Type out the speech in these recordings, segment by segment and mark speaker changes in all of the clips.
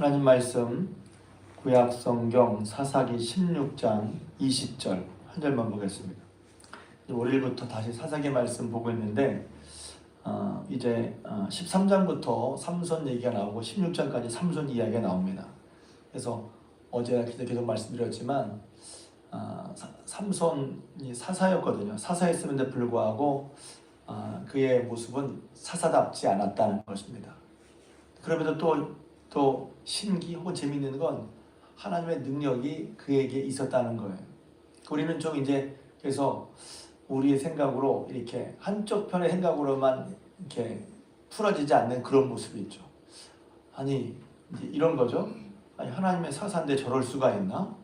Speaker 1: 하나님 말씀 구약 성경 사사기 16장 20절 한 절만 보겠습니다. 월요일부터 다시 사사기 말씀 보고 있는데 어, 이제 어, 13장부터 삼손 얘기가 나오고 16장까지 삼손 이야기가 나옵니다. 그래서 어제 계속 말씀드렸지만 어, 사- 삼손이 사사였거든요. 사사였음에도 불구하고 어, 그의 모습은 사사답지 않았다는 것입니다. 그럼에도 또, 또 신기하고 재미있는 건 하나님의 능력이 그에게 있었다는 거예요. 우리는 좀 이제 그래서 우리의 생각으로 이렇게 한쪽 편의 생각으로만 이렇게 풀어지지 않는 그런 모습이 있죠. 아니 이런 거죠. 아니 하나님의 사사인데 저럴 수가 있나?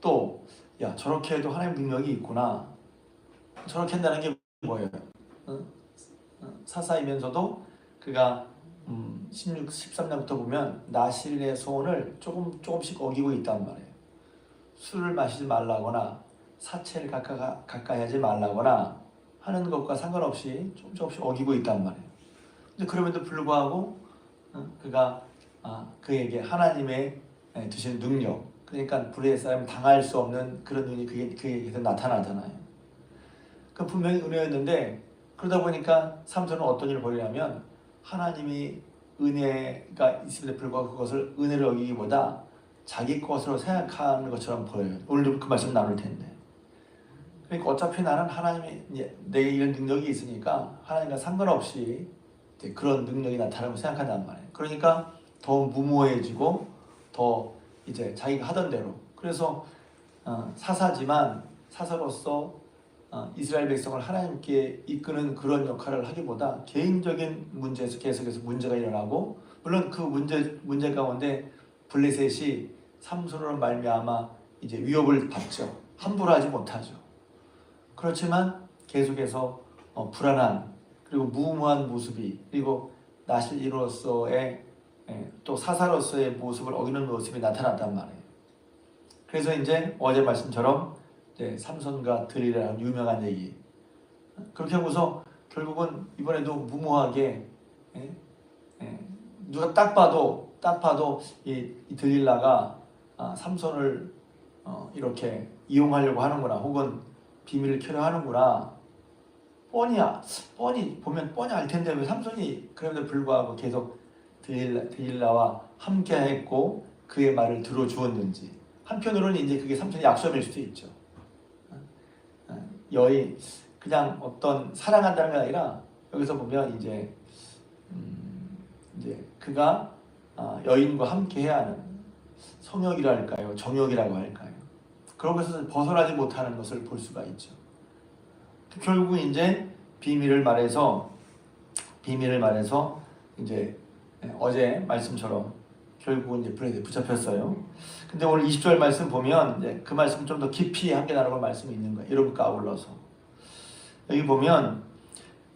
Speaker 1: 또 야 저렇게 해도 하나님 능력이 있구나. 저렇게 한다는 게 뭐예요? 사사이면서도 그가 음, 16, 13장부터 보면 나실의 소원을 조금 조금씩 어기고 있단 말이에요. 술을 마시지 말라거나 사체를 가까이, 가까이 하지 말라거나 하는 것과 상관없이 조금 조금씩 어기고 있단 말이에요. 근데 그럼에도 불구하고 어, 그가 아, 그에게 하나님의 예, 주신 능력, 그러니까 불의의 사람이 당할 수 없는 그런 능력이 그게, 그에게서 나타나잖아요. 그 분명히 은혜였는데 그러다 보니까 삼손은 어떤 일을 벌이냐면 하나님이 은혜가 있음에도 불구하고 그것을 은혜로 여기기보다 자기 것으로 생각하는 것처럼 보여요. 오늘도 그 말씀 나눌 텐데. 그러니까 어차피 나는 하나님이 내게 이런 능력이 있으니까 하나님과 상관없이 그런 능력이 나타나고 생각한단 말이에요. 그러니까 더 무모해지고 더 이제 자기가 하던 대로. 그래서 어, 사사지만 사사로서 어, 이스라엘 백성을 하나님께 이끄는 그런 역할을 하기보다 개인적인 문제에서 계속해서 문제가 일어나고 물론 그 문제 문제 가운데 블레셋이 삼손으로 말미암아 이제 위협을 받죠. 함부로 하지 못하죠. 그렇지만 계속해서 어, 불안한 그리고 무모한 모습이 그리고 나실이로서의 예, 또 사사로서의 모습을 어기는 모습이 나타났단 말이에요. 그래서 이제 어제 말씀처럼 이제 삼손과 들이라는 유명한 얘기. 그렇게 하고서 결국은 이번에도 무모하게 예, 예, 누가 딱 봐도 딱 봐도 이, 이 들릴라가 아, 삼손을 어, 이렇게 이용하려고 하는구나 혹은 비밀을 캐려 하는구나. 뻔히 아- 뻔히 보면 뻔히 알 텐데 왜 삼손이 그럼에도 불구하고 계속 드릴라, 드릴라와 함께했고 그의 말을 들어주었는지. 한편으로는 이제 그게 삼손의 약점일 수도 있죠. 어, 여인 그냥 어떤 사랑한다는 게 아니라 여기서 보면 이제 음, 이제 그가 아, 여인과 함께 해야 하는 성욕이랄까요, 정욕이라고 할까요? 그런 것에서 벗어나지 못하는 것을 볼 수가 있죠. 결국 이제 비밀을 말해서 비밀을 말해서 이제 어제 말씀처럼 결국은 이제 불에 붙잡혔어요. 근데 오늘 20절 말씀 보면 이제 그 말씀 좀 더 깊이 함께 나누고 말씀이 있는 거예요. 이름과 아울러서 여기 보면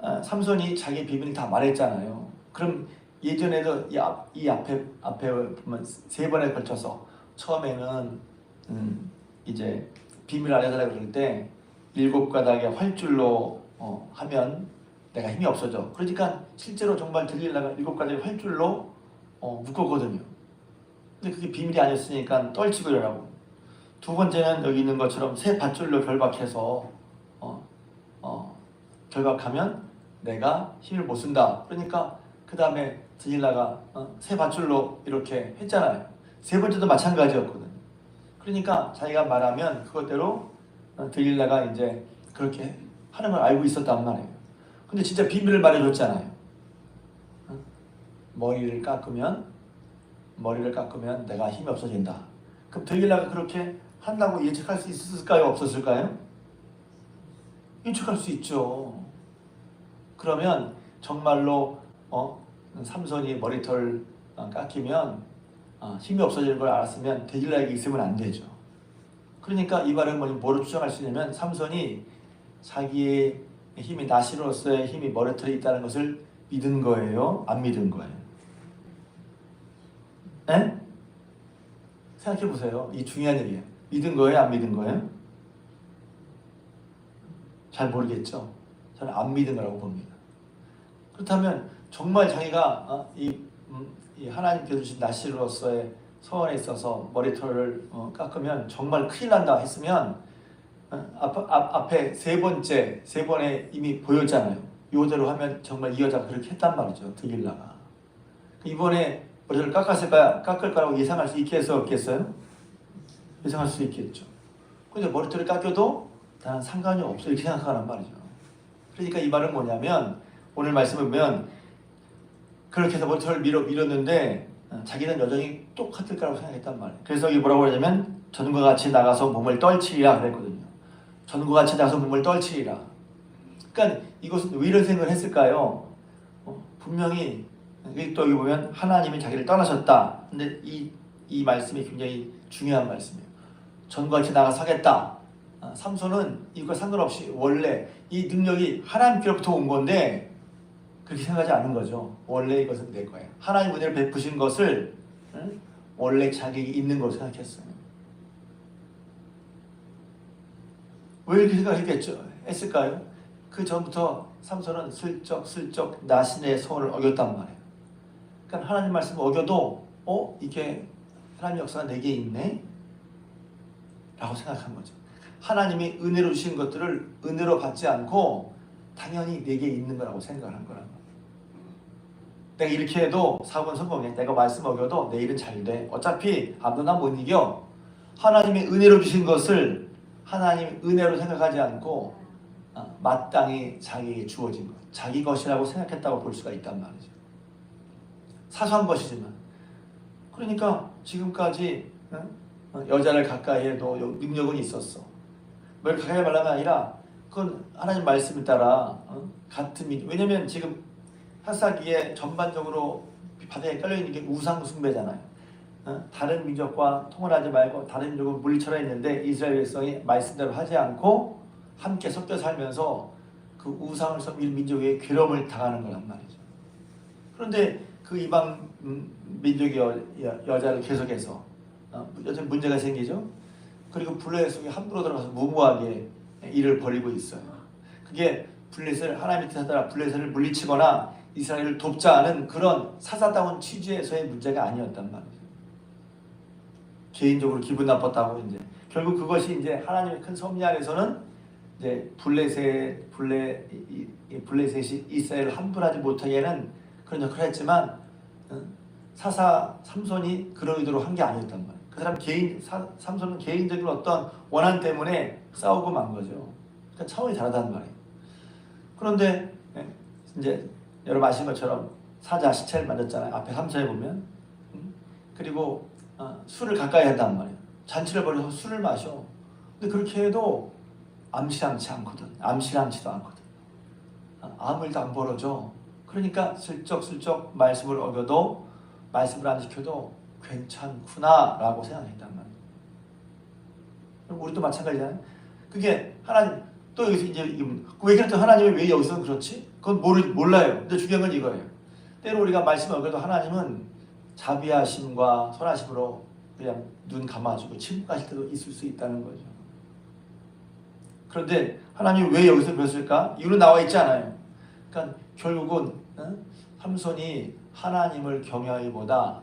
Speaker 1: 아, 삼손이 자기 비밀을 다 말했잖아요. 그럼 예전에도 이, 앞, 이 앞에 앞에 보면 세 번에 걸쳐서 처음에는 음, 이제 비밀 알려달라 그럴 때 일곱 가닥의 활줄로 어, 하면 내가 힘이 없어져. 그러니까 실제로 정말 들릴라가 일곱 가닥의 활줄로 어, 묶었거든요. 근데 그게 비밀이 아니었으니까 떨치고 이러라고. 두 번째는 여기 있는 것처럼 새 밧줄로 결박해서 어, 어, 결박하면 내가 힘을 못 쓴다. 그러니까 그 다음에 드릴라가 어, 새 밧줄로 이렇게 했잖아요. 세 번째도 마찬가지였거든. 그러니까 자기가 말하면 그것대로 어, 드릴라가 이제 그렇게 하는 걸 알고 있었단 말이에요. 근데 진짜 비밀을 말해줬잖아요. 어? 머리를 깎으면 머리를 깎으면 내가 힘이 없어진다. 그럼 드릴라가 그렇게 한다고 예측할 수 있었을까요? 없었을까요? 예측할 수 있죠. 그러면 정말로 어, 삼손이 머리털 어, 깎이면 어, 힘이 없어지는 걸 알았으면 데질라에게 있으면 안 되죠. 그러니까 이 말은 뭐로 추정할 수 있냐면 삼손이 자기의 힘이 나시로서의 힘이 머리털에 있다는 것을 믿은 거예요, 안 믿은 거예요. 에? 생각해 보세요. 이 중요한 얘기예요. 믿은 거예요, 안 믿은 거예요? 잘 모르겠죠. 저는 안 믿은 거라고 봅니다. 그렇다면 정말 자기가 어, 이 음, 이 하나님께서 주신 나시로서의 소원에 있어서 머리털을 어, 깎으면 정말 큰일 난다 했으면 어, 앞, 앞, 앞에 세 번째 세 번에 이미 보였잖아요. 요대로 하면 정말 이 여자가 그렇게 했단 말이죠. 드릴라가 이번에 머리를 깎았을 까 깎을 거라고 예상할 수 있겠어요 없겠어요? 예상할 수 있겠죠. 근데 머리털을 깎여도 나는 상관이 없어 이렇게 생각하란 말이죠. 그러니까 이 말은 뭐냐면 오늘 말씀을 보면 그렇게 해서 머리털을 밀어 밀었는데 어, 자기는 여전히 똑같을 거라고 생각했단 말이에요. 그래서 이게 뭐라고 하냐면 전과 같이 나가서 몸을 떨치리라 그랬거든요. 전과 같이 나가서 몸을 떨치리라. 그러니까 이것은 왜 이런 생각을 했을까요? 어, 분명히 또 여기 보면 하나님이 자기를 떠나셨다. 근데 이, 이 말씀이 굉장히 중요한 말씀이에요. 전과 같이 나가 서겠다. 아, 삼손은 이거 상관없이 원래 이 능력이 하나님께로부터 온 건데 그렇게 생각하지 않은 거죠. 원래 이것은 내 거예요. 하나님 은혜를 베푸신 것을 응? 원래 자격이 있는 걸로 생각했어요. 왜 이렇게 생각했겠죠? 했을까요? 그 전부터 삼손은 슬쩍 슬쩍 나신의 소원을 어겼단 말이에요. 그러니까 하나님 말씀을 어겨도 어 이게 하나님 역사가 내게 있네 라고 생각한 거죠. 하나님이 은혜로 주신 것들을 은혜로 받지 않고 당연히 내게 있는 거라고 생각한 거란 말이에요. 내가 이렇게 해도 사고는 성공해. 내가 말씀 어겨도 내 일은 잘 돼. 어차피 아무도 나못 이겨. 하나님이 은혜로 주신 것을 하나님 은혜로 생각하지 않고 어, 마땅히 자기에게 주어진 것, 자기 것이라고 생각했다고 볼 수가 있단 말이죠. 사소한 것이지만. 그러니까 지금까지 어? 어, 여자를 가까이 해도 능력은 있었어. 뭘 가까이 말라가 아니라 그건 하나님 말씀에 따라 어? 같은 민 왜냐면 지금 사사기에 전반적으로 바닥에 깔려 있는 게 우상 숭배잖아요. 어? 다른 민족과 통혼하지 말고 다른 민족을 물리쳐라 했는데 이스라엘 백성이 말씀대로 하지 않고 함께 섞여 살면서 그 우상을 섬기는 민족에게 괴로움을 당하는 거란 말이죠. 그런데 그 이방 음, 민족의 여자를 계속해서 어, 여전 문제가 생기죠. 그리고 블레셋 속에 함부로 들어가서 무모하게 일을 벌이고 있어요. 그게 블레셋을 하나님의 뜻에 따라 블레셋을 물리치거나 이스라엘을 돕자 하는 그런 사사다운 취지에서의 문제가 아니었단 말이죠. 개인적으로 기분 나빴다고 이제 결국 그것이 이제 하나님의 큰 섭리 안에서는 이제 블레셋 블레 블레셋이 이스라엘을 함부하지 못하게는 그런 역할을 했지만 어? 사사 삼손이 그런 의도로 한 게 아니었단 말이에요. 그 사람 개인 사, 삼손은 개인적인 어떤 원한 때문에 싸우고 만 거죠. 그러니까 차원이 다르단 말이에요. 그런데 예, 이제 여러분 아시는 것처럼 사자 시체를 만졌잖아요. 앞에 삼천에 보면 음? 그리고 어, 술을 가까이 한단 말이에요. 잔치를 벌여서 술을 마셔. 근데 그렇게 해도 암시랑치 않거든. 암시랑치도 않거든. 어, 일도 안 벌어져. 그러니까 슬쩍슬쩍 말씀을 어겨도 말씀을 안 지켜도 괜찮구나 라고 생각했단 말이에요. 우리도 마찬가지잖아요. 그게 하나님 또 여기서 이제 왜 그랬더 하나님이 왜 여기서 그렇지? 그건 모르, 몰라요. 근데 중요한 건 이거예요. 때로 우리가 말씀을 어겨도 하나님은 자비하심과 선하심으로 그냥 눈 감아주고 침묵하실 때도 있을 수 있다는 거죠. 그런데 하나님이 왜 여기서 그랬을까? 이유는 나와 있지 않아요. 그러니까 결국은 어? 삼손이 하나님을 경외하기보다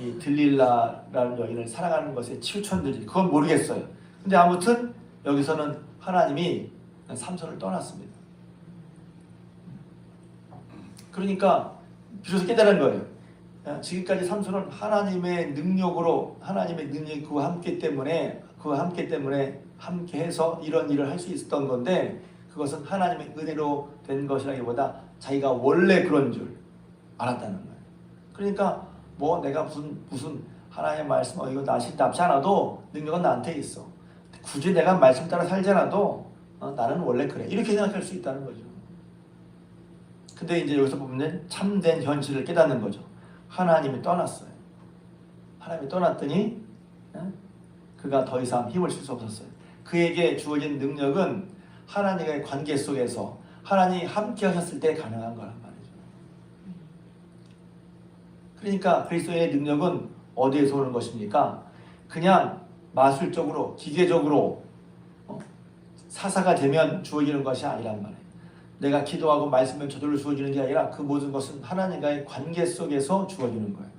Speaker 1: 이 들릴라라는 여인을 사랑하는 것에 치우쳤는지 그건 모르겠어요. 근데 아무튼 여기서는 하나님이 삼손을 떠났습니다. 그러니까 비로소 깨달은 거예요. 아, 지금까지 삼손은 하나님의 능력으로 하나님의 능력이 그와 함께 때문에 그와 함께 때문에 함께해서 이런 일을 할 수 있었던 건데 그것은 하나님의 은혜로 된 것이라기보다 자기가 원래 그런 줄 알았다는 거예요. 그러니까 뭐 내가 무슨 무슨 하나님의 말씀 어 이거 나시 답지 않아도 능력은 나한테 있어. 굳이 내가 말씀 따라 살지 않아도 어, 나는 원래 그래 이렇게 생각할 수 있다는 거죠. 근데 이제 여기서 보면 참된 현실을 깨닫는 거죠. 하나님이 떠났어요. 하나님이 떠났더니 어? 그가 더 이상 힘을 쓸 수 없었어요. 그에게 주어진 능력은 하나님의 관계 속에서 하나님이 함께 하셨을 때 가능한 거란 말이죠. 그러니까 그리스도의 능력은 어디에서 오는 것입니까? 그냥 마술적으로 기계적으로 어? 사사가 되면 주어지는 것이 아니란 말이에요. 내가 기도하고 말씀을 저절로 주어지는 게 아니라 그 모든 것은 하나님과의 관계 속에서 주어지는 거예요.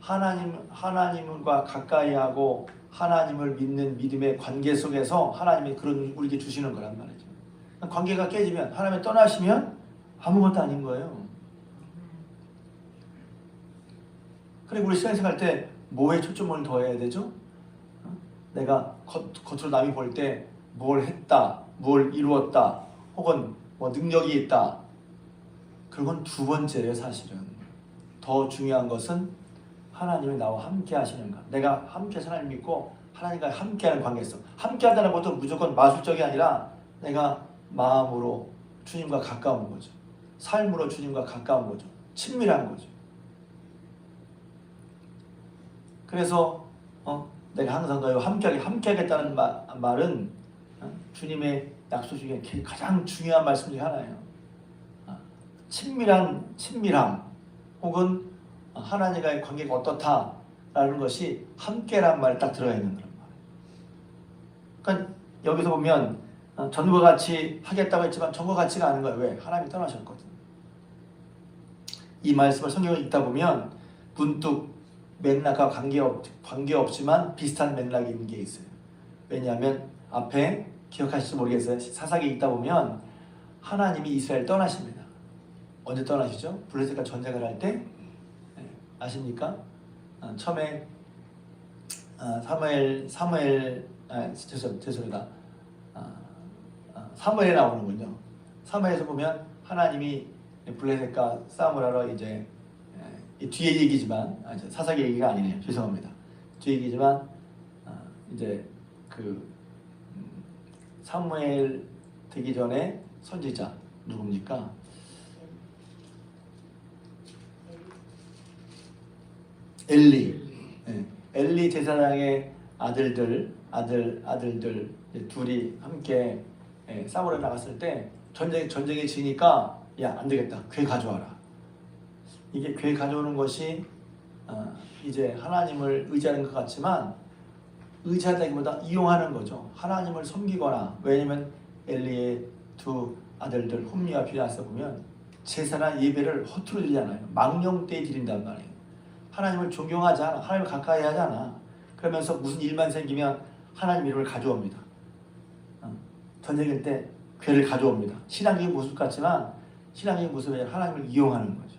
Speaker 1: 하나님 하나님과 가까이 하고 하나님을 믿는 믿음의 관계 속에서 하나님이 그런 우리에게 주시는 거란 말이죠. 관계가 깨지면 하나님 떠나시면 아무것도 아닌 거예요. 그리고 우리 신앙생활 때 뭐에 초점을 둬야 되죠? 어? 내가 겉, 겉으로 남이 볼 때 뭘 했다, 뭘 이루었다, 혹은 뭐 능력이 있다. 그건 두 번째예요, 사실은. 더 중요한 것은 하나님이 나와 함께 하시는 것. 내가 함께 하나님 믿고 하나님과 함께하는 관계에서 함께하다는 것도 무조건 마술적이 아니라 내가 마음으로 주님과 가까운 거죠. 삶으로 주님과 가까운 거죠. 친밀한 거죠. 그래서 어, 내가 항상 너희와 함께하게 함께하겠다는 마, 말은 어, 주님의 약속 중에 가장 중요한 말씀 중에 하나예요. 어, 친밀한 친밀함 혹은 하나님과의 관계가 어떻다라는 것이 함께란 말이 딱 들어가 있는 거란 말이에요. 그러니까 여기서 보면 어, 전과 같이 하겠다고 했지만 전과 같지가 않은 거예요. 왜? 하나님이 떠나셨거든. 이 말씀을 성경을 읽다 보면 문득 맥락과 관계없, 관계없지만 비슷한 맥락이 있는 게 있어요. 왜냐하면 앞에 기억하실지 모르겠어요. 사사기 읽다 보면 하나님이 이스라엘 떠나십니다. 언제 떠나시죠? 블레셋과 전쟁을 할 때 아십니까? 아, 처음에 아, 사무엘 사무엘 아, 죄송 죄송합니다. 사무엘에 나오는군요. 사무엘에서 보면 하나님이 블레셋과 싸움을 하러 이제 이 뒤에 얘기지만 아, 사사기 얘기가 아니네요. 죄송합니다. 뒤에 얘기지만 아, 이제 그 음, 사무엘 되기 전에 선지자 누굽니까? 엘리. 네. 엘리 제사장의 아들들 아들 아들들 둘이 함께 예, 싸우러 나갔을 때 전쟁 전쟁이 지니까 야 안 되겠다 괴 가져와라. 이게 괴 가져오는 것이 어, 이제 하나님을 의지하는 것 같지만 의지하다기보다 이용하는 거죠. 하나님을 섬기거나 왜냐면 엘리의 두 아들들 홈리와 비나스 보면 제사나 예배를 허투루 드리잖아요. 망령되이 드린단 말이에요. 하나님을 존경하지 않아. 하나님을 가까이 하지 않아. 그러면서 무슨 일만 생기면 하나님 이름을 가져옵니다. 어, 전쟁일 때 괴를 가져옵니다. 신앙적인 모습 같지만 신앙적인 모습이 하나님을 이용하는 거죠.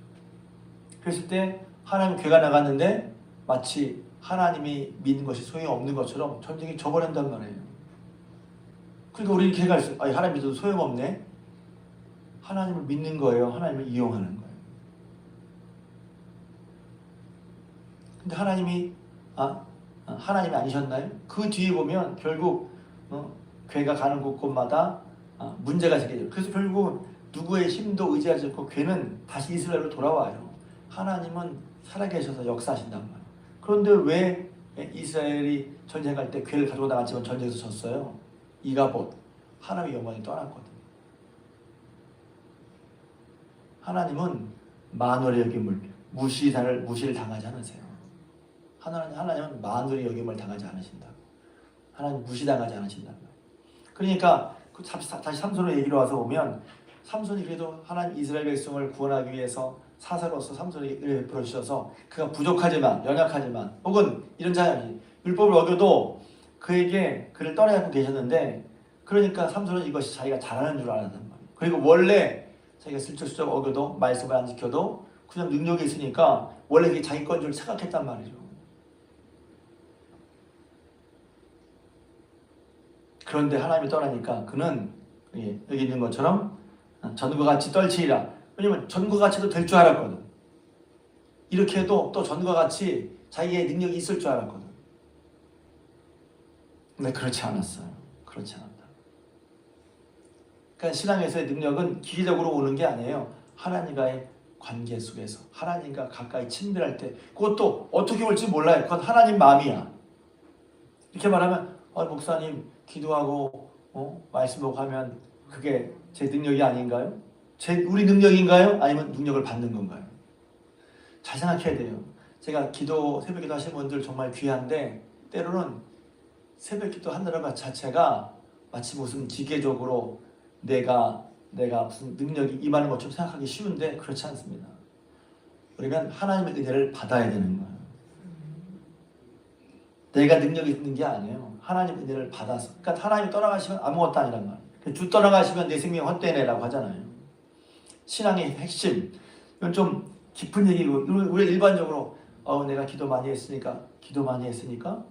Speaker 1: 그랬을 때 하나님 괴가 나갔는데 마치 하나님이 믿는 것이 소용없는 것처럼 전쟁이 져버린단 말이에요. 그러니까 우리 괴가 있어요. 아니, 하나님 믿어도 소용없네. 하나님을 믿는 거예요. 하나님을 이용하는 거예요. 근데 하나님이 아 하나님이 아니셨나요? 그 뒤에 보면 결국 어, 괴가 가는 곳곳마다 아, 문제가 생기죠. 그래서 결국 누구의 힘도 의지하지 않고 괴는 다시 이스라엘로 돌아와요. 하나님은 살아계셔서 역사하신단 말이에요. 그런데 왜 이스라엘이 전쟁할 때 괴를 가지고 나갔지만 전쟁에서 졌어요? 이가봇 하나님의 영광이 떠났거든. 하나님은 만월의 여김을 무시를 당하지 않으세요. 하나님 하나님은 만월의 여김을 당하지 않으신다. 하나님 무시당하지 않으신다. 그러니까 그 다시 삼손의 얘기로 와서 보면 삼손이 그래도 하나님 이스라엘 백성을 구원하기 위해서 사사로서 은혜 베풀어 주셔서 그가 부족하지만 연약하지만 혹은 이런 자이 율법을 어겨도 그에게 그를 떠나고 계셨는데 그러니까 삼손은 이것이 자기가 잘하는 줄 알았단 말이에요. 그리고 원래 자기가 슬쩍슬쩍 어겨도 말씀을 안 지켜도 그냥 능력이 있으니까 원래 이게 자기 건 줄 생각했단 말이죠. 그런데 하나님이 떠나니까 그는 여기 있는 것처럼 전과 같이 떨치리라. 왜냐면 전과 같이도 될 줄 알았거든. 이렇게 해도 또 전과 같이 자기의 능력이 있을 줄 알았거든. 근데 그렇지 않았어요. 그렇지 않았다. 그러니까 신앙에서의 능력은 기계적으로 오는 게 아니에요. 하나님과의 관계 속에서 하나님과 가까이 친밀할 때 그것도 어떻게 올지 몰라요. 그건 하나님 마음이야. 이렇게 말하면 어, 목사님 기도하고 어? 말씀 보고 하면 그게 제 능력이 아닌가요? 제 우리 능력인가요? 아니면 능력을 받는 건가요? 잘 생각해야 돼요. 제가 기도 새벽 기도 하시는 분들 정말 귀한데 때로는 새벽 기도 한다는 것 자체가 마치 무슨 기계적으로 내가 내가 무슨 능력이 임하는 것처럼 생각하기 쉬운데 그렇지 않습니다. 우리는 하나님의 은혜를 받아야 되는 거예요. 내가 능력이 있는 게 아니에요. 하나님 은혜를 받아서. 그러니까 하나님 떠나가시면 아무것도 아니란 말이에요. 주 떠나가시면 내 생명 헛되네라고 하잖아요. 신앙의 핵심. 이건 좀 깊은 얘기고 우리 일반적으로 어, 내가 기도 많이 했으니까 기도 많이 했으니까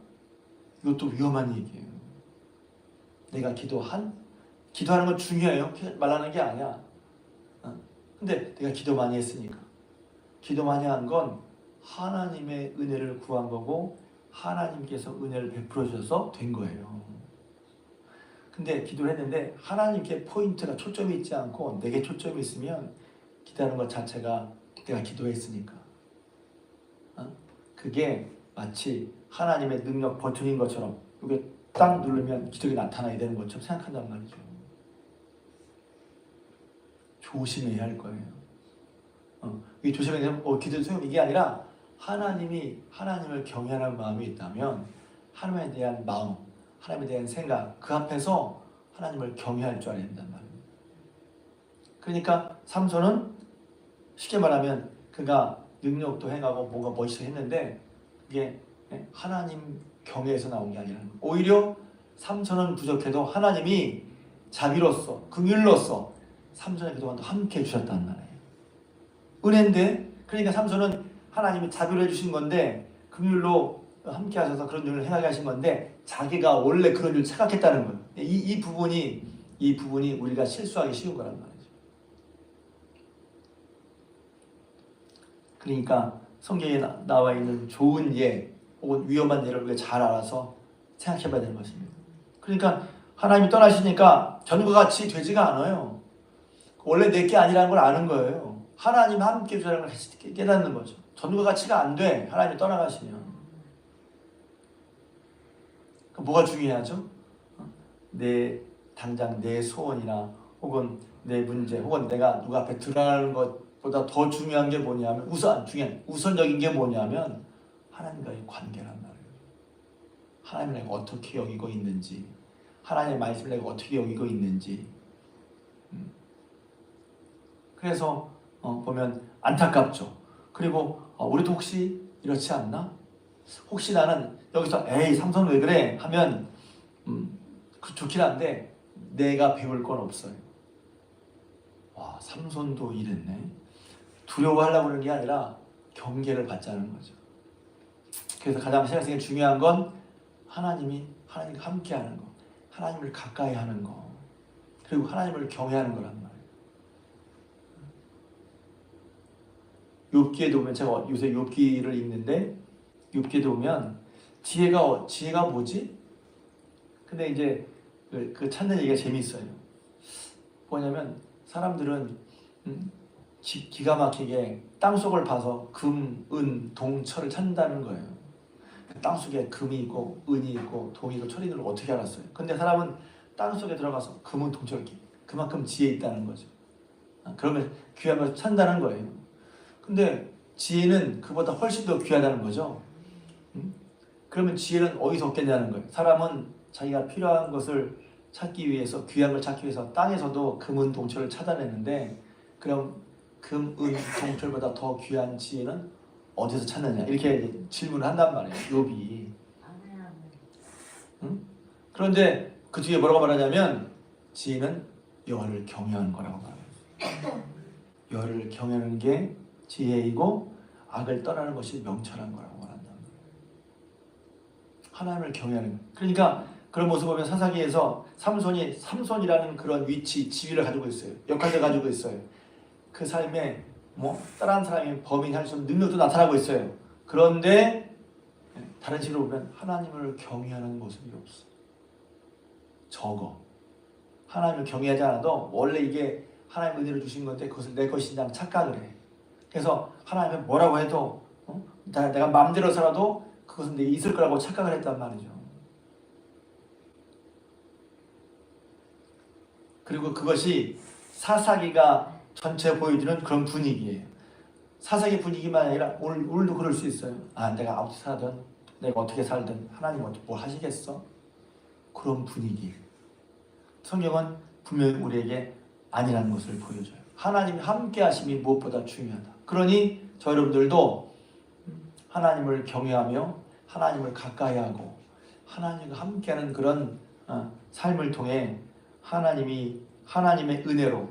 Speaker 1: 이것도 위험한 얘기예요. 내가 기도한 기도하는 건 중요해요. 말하는 게 아니야. 어? 근데 내가 기도 많이 했으니까 기도 많이 한 건 하나님의 은혜를 구한 거고 하나님께서 은혜를 베풀어 주셔서 된 거예요. 근데 기도를 했는데 하나님께 포인트가 초점이 있지 않고 내게 초점이 있으면 기도하는 것 자체가 내가 기도했으니까 어? 그게 마치 하나님의 능력 버튼인 것처럼 이게 딱 누르면 기적이 나타나야 되는 것처럼 생각한단 말이죠. 조심해야 할 거예요. 어, 이 조심해야 되면 어, 기도 소용 이게 아니라 하나님이 하나님을 경외하는 마음이 있다면 하나님에 대한 마음, 하나님에 대한 생각 그 앞에서 하나님을 경외할 줄 알아야 된단 말이에요. 그러니까 삼손은 쉽게 말하면 그가 능력도 행하고 뭔가 멋있어 했는데 그게 하나님 경외에서 나온 게 아니라 오히려 삼손은 부족해도 하나님이 자비로서 긍휼로서 삼손의 그동안도 함께 해주셨단 말이에요. 은혜인데 그러니까 삼손은 하나님이 자비로 해주신 건데 긍휼로 함께 하셔서 그런 일을 행하게 하신 건데 자기가 원래 그런 일을 착각했다는 거예요. 이, 이 부분이 이 부분이 우리가 실수하기 쉬운 거란 말이죠. 그러니까 성경에 나, 나와 있는 좋은 예 혹은 위험한 예를 우리가 잘 알아서 생각해 봐야 되는 것입니다. 그러니까 하나님이 떠나시니까 전과 같이 되지가 않아요. 원래 내게 아니라는 걸 아는 거예요. 하나님 함께 주라는 걸 깨닫는 거죠. 전과 같이가 안 돼. 하나님이 떠나가시면. 뭐가 중요하죠? 내 당장 내 소원이나 혹은 내 문제 혹은 내가 누가 앞에 드러나는 것보다 더 중요한 게 뭐냐면 우선 중요한 우선적인 게 뭐냐면 하나님과의 관계란 말이에요. 하나님을 내가 어떻게 여기고 있는지 하나님의 말씀을 내가 어떻게 여기고 있는지 음. 그래서 어, 보면 안타깝죠. 그리고 어, 우리도 혹시 이렇지 않나? 혹시 나는 여기서 에이 삼성 왜 그래 하면 음, 그 좋긴 한데 내가 배울 건 없어요. 와 삼손도 이랬네. 두려워하려고 하는 게 아니라 경계를 받자는 거죠. 그래서 가장 신앙생활 중요한 건 하나님이 하나님과 함께하는 거, 하나님을 가까이 하는 거, 그리고 하나님을 경외하는 거란 말이에요. 욥기에도 보면 제가 요새 욥기를 읽는데 욥기에도 보면 지혜가 지혜가 뭐지? 근데 이제 그, 그 찾는 얘기가 재미있어요. 뭐냐면 사람들은 음, 기, 기가 막히게 땅 속을 봐서 금, 은, 동, 철을 찾는다는 거예요. 그땅 속에 금이 있고 은이 있고 동이 있고 철이 있는 걸 어떻게 알았어요? 근데 사람은 땅 속에 들어가서 금은 동철 그만큼 지혜 있다는 거죠. 아, 그러면 걸 찾는다는 거예요. 근데 지혜는 그보다 훨씬 더 귀하다는 거죠. 음? 그러면 지혜는 어디서 얻겠냐는 거예요. 사람은 자기가 필요한 것을 찾기 위해서 귀한 걸 찾기 위해서 땅에서도 금은 동철을 찾아내는데 그럼 금, 은, 동철보다 더 귀한 지혜는 어디서 찾느냐 이렇게 질문을 한단 말이에요. 욥이. 응? 그런데 그 뒤에 뭐라고 말하냐면 지혜는 여호와를 경외하는 거라고 말해요. 여호와를 경외하는 게 지혜이고 악을 떠나는 것이 명철한 거라고 말한다. 하나님을 경외하는. 그러니까 그런 모습 보면 사사기에서 삼손이 삼손이라는 그런 위치, 지위를 가지고 있어요. 역할을 가지고 있어요. 그 삶에 뭐 다른 사람이 범인이 할수 없는 능력도 나타나고 있어요. 그런데 다른 식으로 보면 하나님을 경외하는 모습이 없어. 적어. 하나님을 경외하지 않아도 원래 이게 하나님 은혜를 주신 건데 그것을 내 것이냐 착각을 해. 그래서 하나님이 뭐라고 해도 어? 내가 마음대로 살아도 그것은 내게 있을 거라고 착각을 했단 말이죠. 그리고 그것이 사사기가 전체 보여주는 그런 분위기예요. 사사기 분위기만 아니라 오늘, 오늘도 그럴 수 있어요. 아, 내가 어떻게 살든, 내가 어떻게 살든 하나님 어떻게 뭘 하시겠어? 그런 분위기. 성경은 분명히 우리에게 아니라는 것을 보여줘요. 하나님이 함께 하심이 무엇보다 중요하다. 그러니 저 여러분들도 하나님을 경외하며 하나님을 가까이 하고 하나님과 함께하는 그런 어, 삶을 통해 하나님이 하나님의 은혜로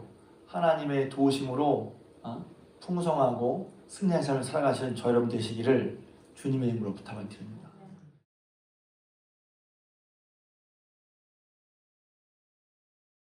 Speaker 1: 하나님의 도우심으로 어, 풍성하고 승리한 삶을 살아가시는 저 여러분 되시기를 주님의 이름으로 부탁을 드립니다.